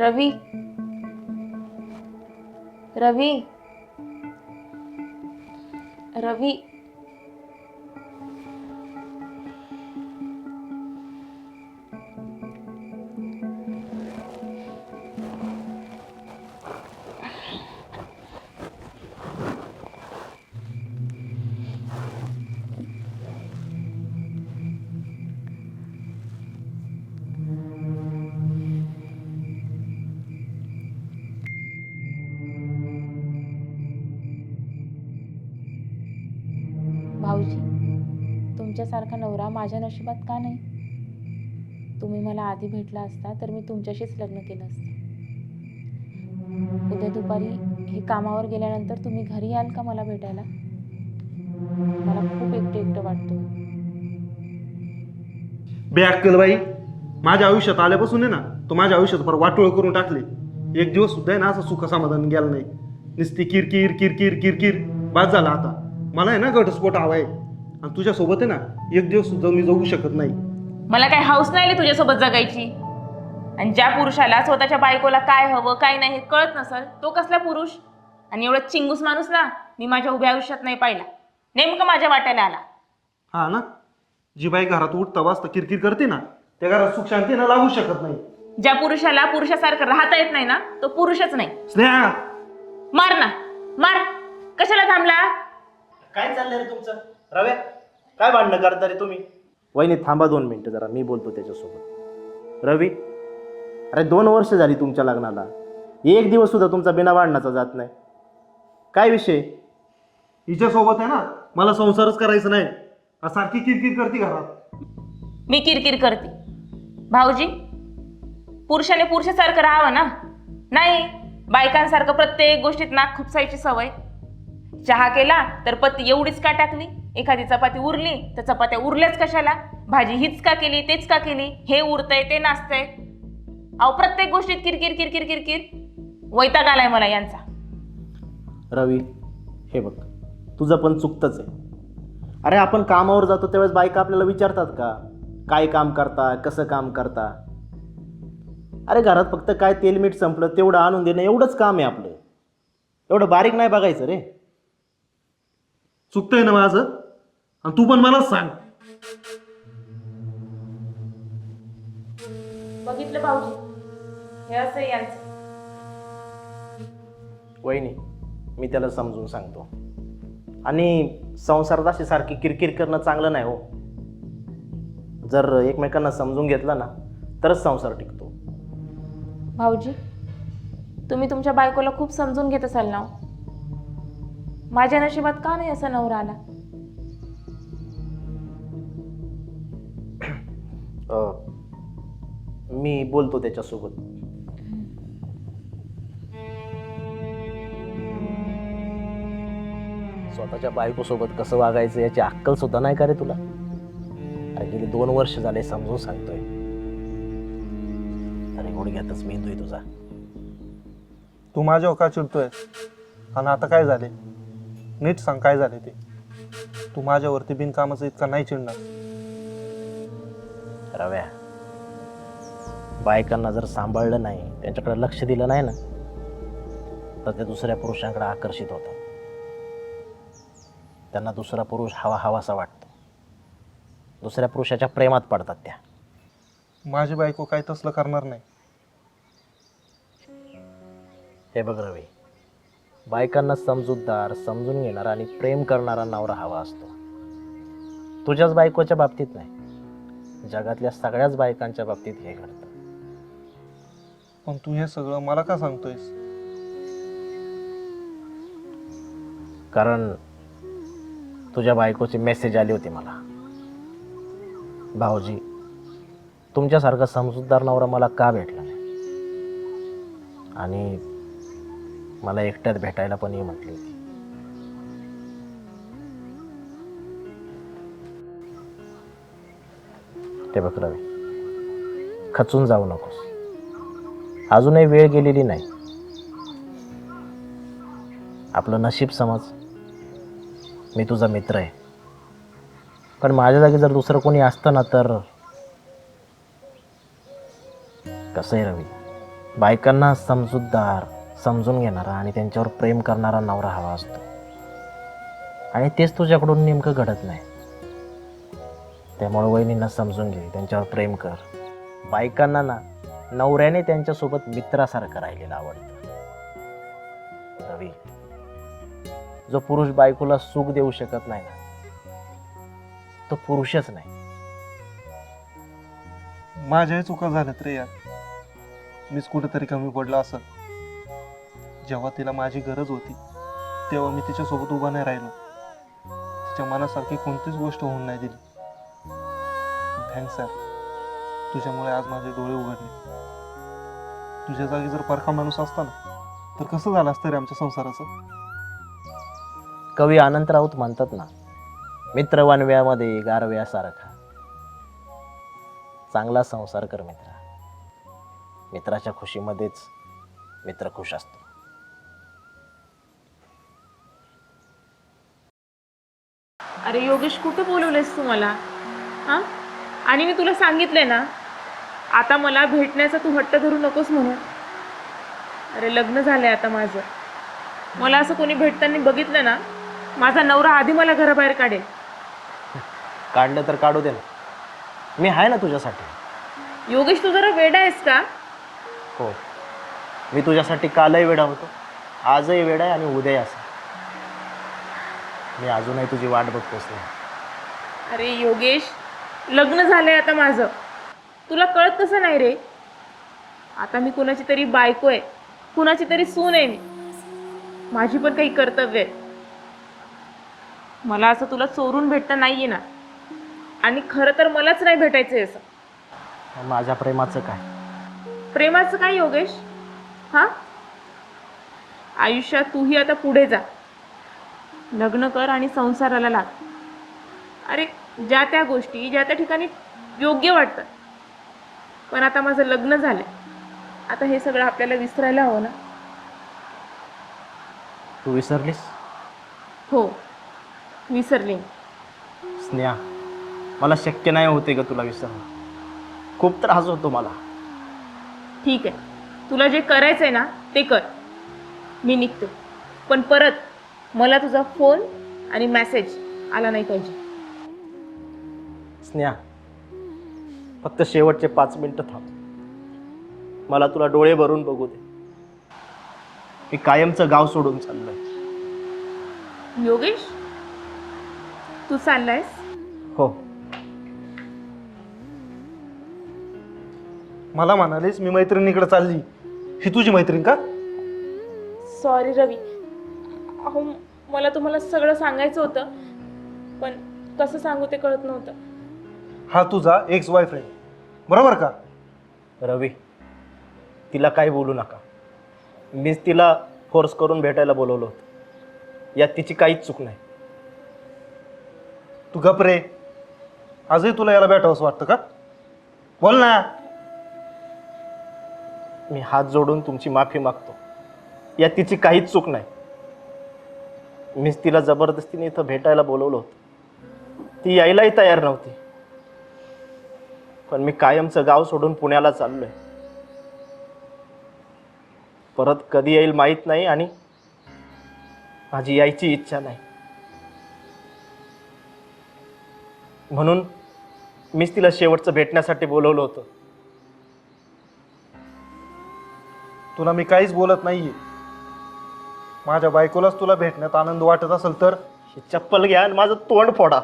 रवी. रवी. रवी. तिच्यासारखा नवरा माझ्या नशिबात का नाही? तुम्ही मला आधी भेटला असता तर मी तुमच्याशीच लग्न केलं असतं. उद्या दुपारी हे कामावर गेल्यानंतर तुम्ही घरी याल का मला भेटायला? मला खूप एकटं एकटं वाटतं. बेअक्कल बाई माझ्या आयुष्यात आल्यापासून आहे ना तो माझ्या आयुष्यात फार वाटोळ करून टाकले. एक दिवस सुद्धा आहे ना असं सुख समाधान गेलं नाही. नुसती किरकिर किरकिर किरकिर बाद झाला आता. मला आहे ना घटस्फोट हवा आहे. आणि तुझ्यासोबत आहे ना एक दिवस सुद्धा मी जगू शकत नाही. मला काही हाऊस नाही आली तुझ्यासोबत जगायची. आणि ज्या पुरुषाला स्वतःच्या बायकोला काय हवं काय नाही हे कळत नसल तो कसला पुरुष? आणि एवढा चिंगूस माणूस ना मी माझ्या उभ्या आयुष्यात नाही पाहिला. नेमकं माझ्या वाट्याला आला. हा ना? जी बाई घरात उठता वाजता किरकिर करते ना त्या घरात सुख शांती ना लागू शकत नाही. ज्या पुरुषाला पुरुषासारखं राहता येत नाही ना तो पुरुषच नाही. स्नेहा! मार ना मार. कशाला थांबला? काय चाललंय रे तुमचं? रव्या काय भांडणं करता रे तुम्ही? वहिनी थांबा दोन मिनटं जरा मी बोलतो त्याच्यासोबत. रवी अरे दोन वर्ष झाली तुमच्या लग्नाला. एक दिवस सुद्धा तुमचा बिना भांडणाचा जात नाही. काय विषय? हिच्यासोबत आहे ना मला संसारच करायचा नाही. आ सारखी किरकिर करते घरात. मी किरकिर करते. भाऊजी पुरुषाने पुरुषासारखं राहावं ना? नाही बायकांसारखं प्रत्येक गोष्टीत नाक खुपसायची सवय. चहा केला तर पत्ती एवढीच का टाकली? एखादी चपाती उरली तर चपात्या उरल्याच कशाला? भाजी हीच का केली तेच का केली? हे उरतंय ते नाचतंय. अहो प्रत्येक गोष्टीत किरकिर किरकिर किरकिर. वैताग आलाय मला यांचा. रवी हे बघ तुझं पण चुकतंच आहे. अरे आपण कामावर जातो त्यावेळेस बायका आपल्याला विचारतात का? काय काम करता कसं काम करता? अरे घरात फक्त काय तेल मीठ संपलं तेवढं आणून देणं एवढंच काम आहे आपलं. एवढं बारीक नाही बघायचं रे. चुकतंय ना माझं? आणि तू पण मलाच सांग. बघितलं भाऊजी. हे असं यांचं. वहिनी मी त्याला समजून सांगतो. आणि संसारात अशी सारखी किरकिर करणं चांगलं नाही हो. जर एकमेकांना समजून घेतला ना तरच संसार टिकतो. भाऊजी तुम्ही तुमच्या बायकोला खूप समजून घेत असाल ना हो? माझ्या नशिबात का नाही असा नवरा आला? मी बोलतो त्याच्यासोबत. स्वतःच्या बायकोसोबत कसं वागायचं याची अक्कल सुद्धा नाही का रे तुला? अरे गेली दोन वर्ष झाले समजून सांगतोय. अरे गुडघ्यातच आहे तुझा. तू माझ्यावर का चिडतोय? आणि आता काय झाले? नीट सांग काय झाले ते? तू माझ्यावरती बिनकामाचं इतका नाही चिडणार. रव्या बायकांना जर सांभाळलं नाही त्यांच्याकडे लक्ष दिलं नाही ना तर ते दुसऱ्या पुरुषांकडे आकर्षित होतात. त्यांना दुसरा पुरुष हवा हवासा वाटतो. दुसऱ्या पुरुषाच्या प्रेमात पडतात त्या. माझी बायको काय तसलं करणार नाही. हे बघ रवी बायकांना समजूतदार समजून घेणारा आणि प्रेम करणारा नवरा हवा असतो. तुझ्याच बायकोच्या बाबतीत नाही. जगातल्या सगळ्याच बायकांच्या बाबतीत हे घडतं. पण तू हे सगळं मला का सांगतोयस? कारण तुझ्या बायकोची मेसेज आली होती मला. भाऊजी तुमच्यासारखा समजूतदार नवरा मला का भेटला नाही? आणि मला एकट्यात भेटायला पण ये म्हटली होती. ते बघ रवी खचून जाऊ नकोस. अजूनही वेळ गेलेली नाही. आपलं नशीब समज. मी तुझा मित्र आहे. पण माझ्या जागी जर दुसरं कोणी असतं ना तर कसं आहे रवी? बायकांना समजूतदार समजून घेणारा आणि त्यांच्यावर प्रेम करणारा नवरा हवा असतो. आणि तेच तुझ्याकडून नेमकं घडत नाही. त्यामुळे वहिनींना समजून घे त्यांच्यावर प्रेम कर. बायकांना ना नवऱ्याने त्यांच्यासोबत मित्रासारखं राहिलेलं आवडतं. रवी जो पुरुष बायकोला सुख देऊ शकत नाही ना तो पुरुषच नाही. माझ्याही चुका झाल्यात रे यार. मीच कुठेतरी कमी पडलो असं. जेव्हा तिला माझी गरज होती तेव्हा मी तिच्यासोबत उभा नाही राहिलो. तिच्या मनासारखी कोणतीच गोष्ट होऊन नाही दिली. थँक्स सर तुझ्यामुळे आज माझे डोळे उघडले. तुझ्या जागी जर परखा माणूस असता ना तर कसं झालं असतं रे आमच्या संसाराचं? कवी अनंत राऊत म्हणतात ना मित्र वनव्यामध्ये गारव्यासारखा चांगला संसार कर मित्रा. मित्राच्या खुशीमध्येच मित्र खुश असतो. अरे योगेश कुठं बोलवलेस तू मला? हां? आणि मी तुला सांगितलंय ना आता मला भेटण्याचा तू हट्ट धरू नकोस म्हणून. अरे लग्न झालंय आता माझं. मला असं कोणी भेटताना बघितलं ना माझा नवरा आधी मला घराबाहेर काढेल. काढलं तर काढू दे ना. मी आहे ना तुझ्यासाठी. योगेश तू जरा वेडा आहेस का? हो. मी तुझ्यासाठी कालही वेडा होतो. आजही वेडा आहे आणि उद्याही असं मी अजूनही तुझी वाट बघतोस ना अरे योगेश लग्न झालंय आता माझं. तुला कळत कसं नाही रे? आता मी कुणाची तरी बायको आहे. कुणाची तरी सून आहे मी. माझी पण काही कर्तव्य आहे. मला असं तुला चोरून भेटता नाहीये ना. आणि खरं तर मलाच नाही भेटायचं असं. माझ्या प्रेमाचं काय? प्रेमाचं काय योगेश? हां? आयुष्यात तूही आता पुढे जा. लग्न कर आणि संसाराला लाग. अरे ज्या त्या गोष्टी ज्या त्या ठिकाणी योग्य वाटतात. पण आता माझं लग्न झालं आता हे सगळं आपल्याला विसरायला हवं ना? तू विसरलीस? हो. विसरले. स्नेहा मला शक्य नाही होते ग तुला विसरणं. खूप त्रास होतो मला. ठीक आहे. तुला जे करायचं आहे ना ते कर. मी निघते. पण परत मला तुझा फोन आणि मेसेज आला नाही पाहिजे. स्नेहा फक्त शेवटचे पाच मिनिटं थांब. मला तुला डोळे भरून बघू दे. मी कायमचं गाव सोडून चाललोय. योगेश तू चाललायस? हो. मला म्हणालीस मी मैत्रिणीकडे चालली. ही तुझी मैत्रीण का? सॉरी रवी. अहो मला तुम्हाला सगळं सांगायचं होतं पण कसं सांगू ते कळत नव्हतं. हा तुझा एक्स बॉयफ्रेंड बरोबर का? रवी तिला काही बोलू नका. मीच तिला फोर्स करून भेटायला बोलवलं होतं. यात तिची काहीच चूक नाही. तू गप रे. आजही तुला याला भेटावंसं वाटतं का? बोल ना. मी हात जोडून तुमची माफी मागतो. यात तिची काहीच चूक नाही. मीच तिला जबरदस्तीने इथं भेटायला बोलवलं होतं. ती यायलाही तयार नव्हती. पण मी कायमचं गाव सोडून पुण्याला चाललोय. परत कधी येईल माहीत नाही आणि माझी यायची इच्छा नाही. म्हणून मीच तिला शेवटचं भेटण्यासाठी बोलवलं होतं. तुला मी काहीच बोलत नाहीये. माझ्या बायकोलाच तुला भेटण्यात आनंद वाटत असेल तर? ही चप्पल घ्या आणि माझं तोंड फोडा.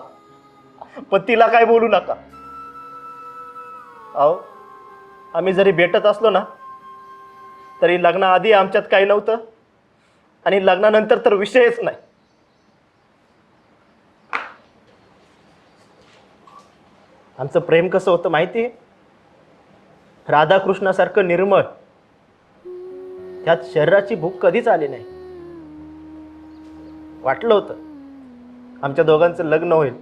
पण तिला काय बोलू नका. अहो आम्ही जरी भेटत असलो ना तरी लग्नाआधी आमच्यात काही नव्हतं आणि लग्नानंतर तर विषयच नाही. आमचं प्रेम कसं होतं माहिती? आहे राधाकृष्णासारखं निर्मळ. त्यात शरीराची भूक कधीच आली नाही. वाटलं होतं आमच्या दोघांचं लग्न होईल.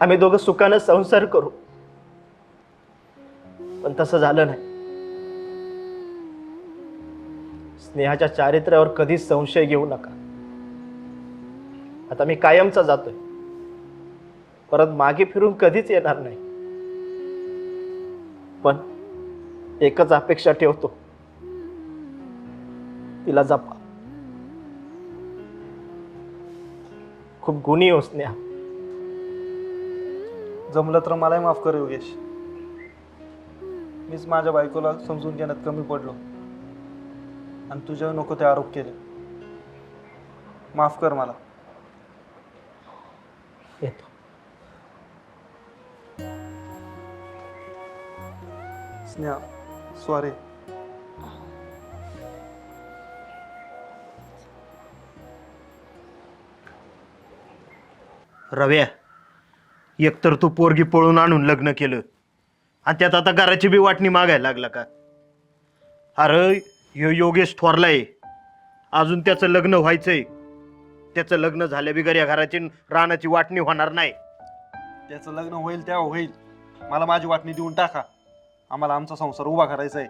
आम्ही दोघं सुखानं संसार करू. पण तसं झालं नाही. स्नेहाच्या चारित्र्यावर कधीच संशय घेऊ नका. आता मी कायमचा जातोय. परत मागे फिरून कधीच येणार नाही. पण एकच अपेक्षा ठेवतो. तिला जपा. खूप गुणी हो स्नेहा. जमलं तर मलाही माफ कर योगेश. मीच माझ्या बायकोला समजून घेण्यात कमी पडलो. आणि तुझ्यावर नको ते आरोप केले. माफ कर मला. येतो. स्नेहा सॉरी रव्या एकतर तू पोरगी पळून आणून लग्न केलं. आणि त्यात आता घराची बी वाटणी मागायला लागला का? अरे ह्यो योगेश थोरलाय. अजून त्याचं लग्न व्हायचंय. त्याचं लग्न झाल्या बिगर या घराची रानाची वाटणी होणार नाही. त्याचं लग्न होईल तेव्हा होईल. मला माझी वाटणी देऊन टाका. आम्हाला आमचा संसार उभा करायचा आहे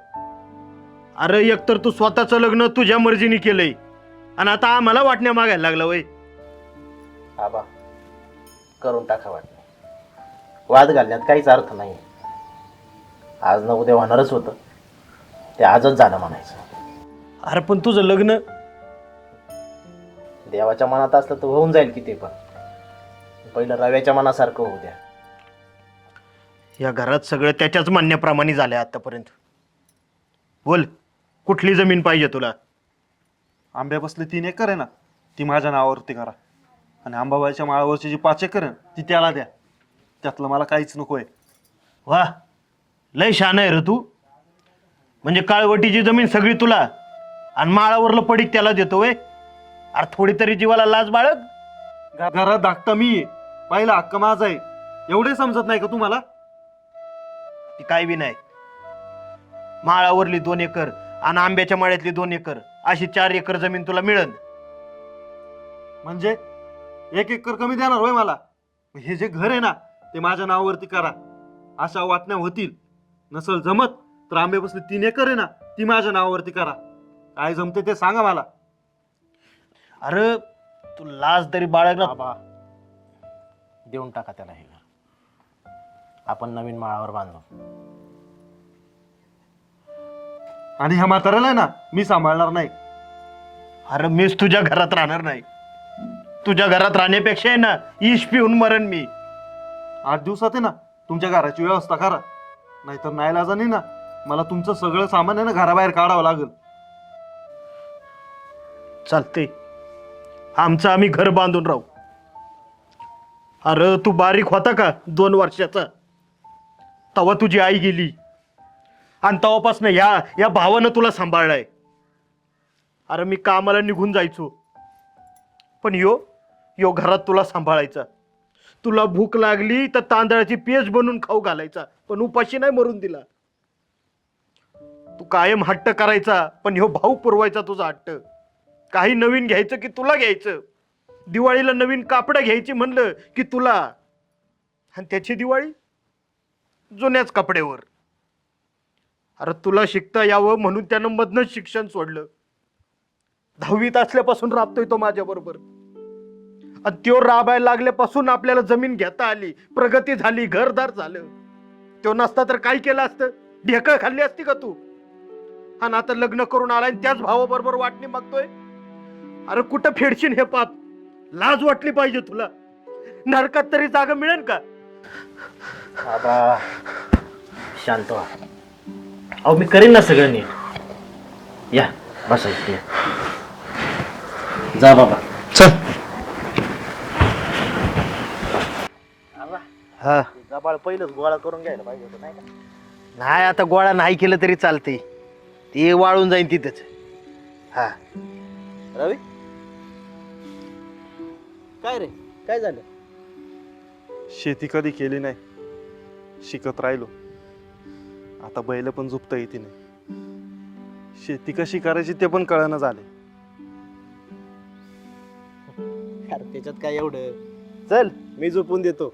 अरे एकतर तू स्वतःचं लग्न तुझ्या मर्जीने केलंय. आणि आता आम्हाला वाटण्या मागायला लागला वय. आबा करून टाका वाटणे. वाद घालण्यात काहीच अर्थ नाही आज न उद्या होणारच होतं. ते आजच झालं म्हणायचं. अरे पण तुझं लग्न? देवाच्या मनात असलं तर होऊन जाईल की ते पण. पहिलं रव्याच्या मनासारखं होऊ द्या. या घरात सगळं त्याच्याच म्हणण्याप्रमाणे झालंय आतापर्यंत. बोल कुठली जमीन पाहिजे तुला? आंब्या बसले तीन एकर आहे ना ती माझ्या नावावरती करा. आणि आंबाबाईच्या माळावरची जी पाच एकर आहे ती त्याला द्या. त्यातलं मला काहीच नको आहे वा लय शान आहे रे तू. म्हणजे काळवटीची जमीन सगळी तुला. आणि माळावरलं पडीक त्याला देतो वय अरे थोडी तरी जीवाला लाज बाळग. घरात धाकटा मी आहे. पहिला हक्क माझा आहे. एवढे समजत नाही का तुम्हाला ती काय बी नाही. माळावरली दोन एकर आणि आंब्याच्या माळ्यातली दोन एकर. अशी चार एकर जमीन तुला मिळन. म्हणजे? एक एकर कमी देणार होय मला? हे जे घर आहे ना ते माझ्या नावावरती करा. अशा वाटण्या होतील. नसल जमत तर आंबे बसले तीन एकर आहे ना ती माझ्या नावावरती करा. काय जमते ते सांगा मला. अरे तू लाज तरी बाळग ना देऊन टाका त्याला हे घर. आपण नवीन माळावर बांधू आणि ह्या म्हाताऱ्याला आहे ना मी सांभाळणार नाही. अरे मीच तुझ्या घरात राहणार नाही. तुझ्या घरात राहण्यापेक्षा आहे ना ईश पिऊन मरण मी. आठ दिवसात आहे ना तुमच्या घराची व्यवस्था करा. नाहीतर नाईलाजाने ना मला तुमचं सगळं सामान आहे ना घराबाहेर काढावं लागेल. चालते आमचं आम्ही घर बांधून राहू. अरे तू बारीक होता का दोन वर्षाचा? तवा तुझी आई गेली. आणि तवापासनं ह्या या भावानं तुला सांभाळलाय. अरे मी कामाला निघून जायचो. पण यो यो घरात तुला सांभाळायचा. तुला भूक लागली तर तांदळाची पेज बनवून खाऊ घालायचा. पण उपाशी नाही मरून दिला. तू कायम हट्ट करायचा पण ह्यो भाऊ पुरवायचा तुझा हट्ट. काही नवीन घ्यायचं की तुला घ्यायचं? दिवाळीला नवीन कापडं घ्यायची म्हणलं की तुला. आणि त्याची दिवाळी? जुन्याच कपड्यावर. अरे तुला शिकता यावं म्हणून त्यानं मधनच शिक्षण सोडलं. दहावीत असल्यापासून राबतोय तो माझ्याबरोबर. आणि त्यो राबायला लागल्यापासून आपल्याला जमीन घेता आली प्रगती झाली घरदार झालं. तो नसता तर काय केलं असतं? ढेकळ खाल्ली असती का तू? आणि आता लग्न करून आलाय आणि त्याच भावाबरोबर वाटणी मागतोय? अरे कुठं फेडशील हे पाप? लाज वाटली पाहिजे तुला. नरकात तरी जागा मिळेल का? आबा शांत व्हा. अहो मी करीन ना सगळं नीट. या बसा इथे. या. जा बाबा. चल. हा. जबाळ पहिलंच गोळा करून घ्यायला पाहिजे होतं नाही का? नाही आता गोळा नाही केलं तरी चालते ते वाळून जाईन तिथंच. हा. रवी? काय रे? काय झालं? शेती कधी केली नाही शिकत राहिलो. आता बैल पण झुपता येते नाही शेती कशी करायची ते पण कळणं झाले अरे त्याच्यात काय एवढं? चल मी झोपून देतो.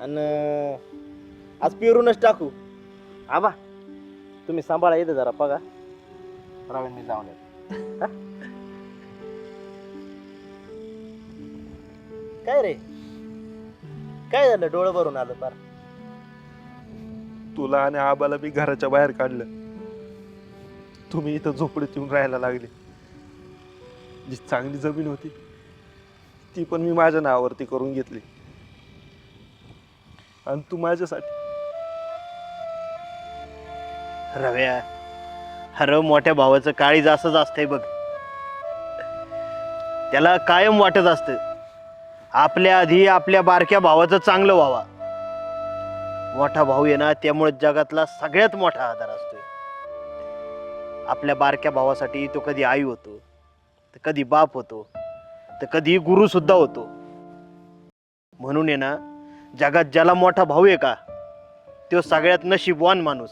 आणि आज पेरूनच टाकू. आबा तुम्ही सांभाळा येते जरा बघा. रवी मी जाऊन येतो. हा? काय रे? काय झालं? डोळं भरून आलं फार. तुला आणि आबाला मी घराच्या बाहेर काढलं. तुम्ही इथं झोपडीत येऊन राहायला लागले. जी चांगली जमीन होती ती पण मी माझ्या नावावरती करून घेतली. आणि तू माझ्यासाठी. रव्या हर मोठ्या भावाचं काळीज असंच असतंय बघ. त्याला कायम वाटत असतं. आपल्या आधी आपल्या बारक्या भावाचं चांगलं व्हावा. मोठा भाऊ आहे ना त्यामुळे जगातला सगळ्यात मोठा आधार असतोय. आपल्या बारक्या भावासाठी तो कधी आई होतो तर कधी बाप होतो तर कधी गुरु सुद्धा होतो. म्हणून आहे ना जगात ज्याला मोठा भाऊ आहे का तो सगळ्यात नशीबवान माणूस.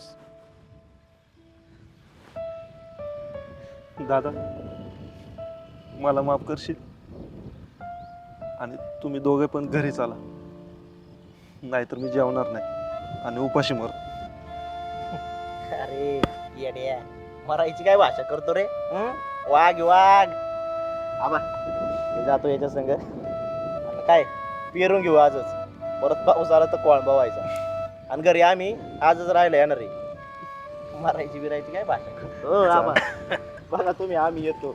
दादा मला माफ करशील? आणि तुम्ही दोघे पण घरी चाला. नाहीतर मी जेवणार नाही आणि उपाशी मर. अरे येड्या. मरायची काय भाषा करतो रे? हं? वाघ वाघ. आबा मी जातो याच्या संग. आणि काय पेरून घेऊ आजच. परत पाऊस आला तर कोळंबा व्हायचा. आणि घरी आम्ही आजच राहिलो येणार रे मरायची बिरायची काय भाषा? हो, आबा बघा तुम्ही आम्ही येतो.